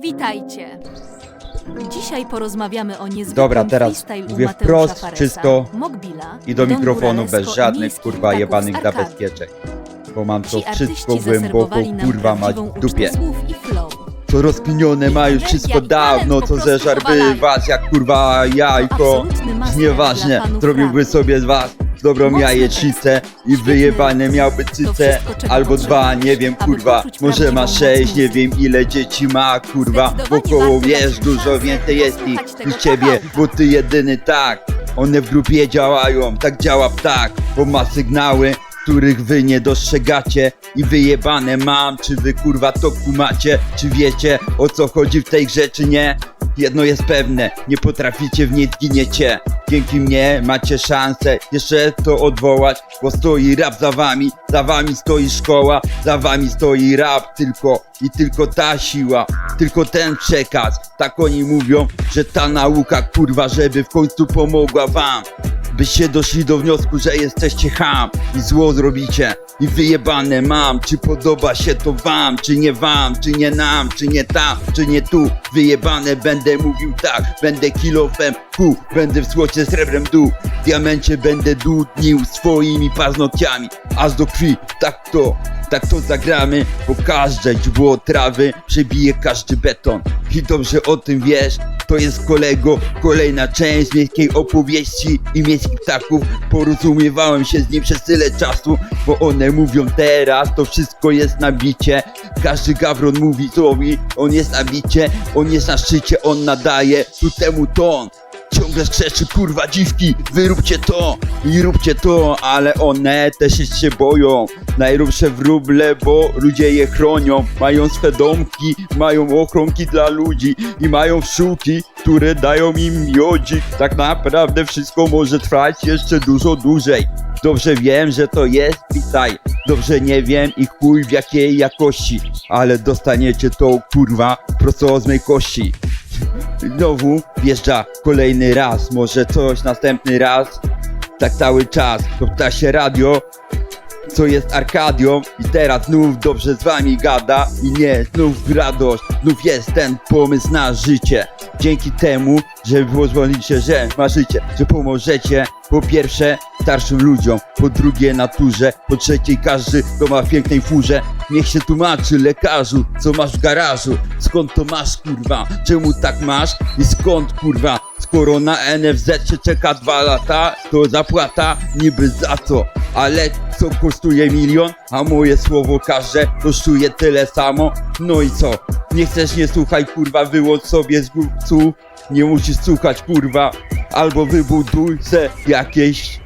Witajcie. Dzisiaj porozmawiamy o niezwykłym Dobra, teraz freestyle u mówię Mateusza wprost, Faresa, czysto Mogbila, I do Don mikrofonu bez i żadnych miejskich kurwa ptaków z jebanych zabezpieczeń. Bo mam to Ci wszystko artyści głęboko zaserwowali nam kurwa mać prawdziwą w dupie. ucztę słów i flow. To rozkminione ma już Energia wszystko i talent dawno, po co prostu powalają. was jak kurwa jajko. Absolutny master Nieważne, dla fanów zrobiłby sobie z was dobrą tekst, i wyjebane miałby cyce. albo dwa, nie wiem kurwa, może ma sześć, nie wiem ile dzieci ma kurwa, wokoło wiesz dużo więcej jest ich niż ciebie, bo ty jedyny tak, one w grupie działają, tak działa ptak, bo ma sygnały, których wy nie dostrzegacie. I wyjebane mam, czy wy kurwa to kumacie, czy wiecie o co chodzi w tej grze, czy nie? Jedno jest pewne, nie potraficie w niej zginiecie. Dzięki mnie macie szansę jeszcze to odwołać, bo stoi rap za wami, za wami stoi szkoła, za wami stoi rap tylko i tylko ta siła, tylko ten przekaz. Tak oni mówią, że ta nauka kurwa, żeby w końcu pomogła wam. Byście doszli do wniosku, że jesteście ham i zło zrobicie i wyjebane mam, czy podoba się to wam, czy nie wam, czy nie nam, czy nie tam, czy nie tu, wyjebane będę mówił tak, będę kilofem będę w złocie srebrem dół, diamencie będę dudnił swoimi paznokciami, aż do krwi, tak to, tak to zagramy, bo każde źdźbło trawy przebije każdy beton i dobrze o tym wiesz, to jest kolego, kolejna część miejskiej opowieści i miejskich ptaków. Porozumiewałem się z nim przez tyle czasu, bo one mówią teraz, to wszystko jest na bicie. Każdy gawron mówi sobie, on jest na bicie, on jest na szczycie, on nadaje tu temu ton. Ciągle krzeczy, kurwa dziwki, wyróbcie to i róbcie to, ale one też się boją. Najróbsze wróble, bo ludzie je chronią. Mają swe domki, mają ochronki dla ludzi i mają wszółki, które dają im miodzik. Tak naprawdę wszystko może trwać jeszcze dużo dłużej. Dobrze wiem, że to jest pisaj. Dobrze nie wiem i chuj w jakiej jakości, ale dostaniecie to kurwa prosto z mej kości. Znowu wjeżdża kolejny raz, może coś następny raz. Tak cały czas, to ptasie radio, co jest Arkadią i teraz znów dobrze z wami gada i nie, znów radość, znów jest ten pomysł na życie. Dzięki temu, że pozwolicie, że marzycie, że pomożecie po pierwsze starszym ludziom, po drugie naturze, po trzecie każdy, kto ma w pięknej furze, niech się tłumaczy lekarzu, co masz w garażu, skąd to masz kurwa, czemu tak masz? I skąd kurwa, skoro na NFZ się czeka dwa lata, to zapłata niby za co, ale co kosztuje milion, a moje słowo każde kosztuje tyle samo, no i co, nie chcesz nie słuchaj kurwa, wyłącz sobie z głupców, nie musisz słuchać kurwa, albo wybuduj se jakieś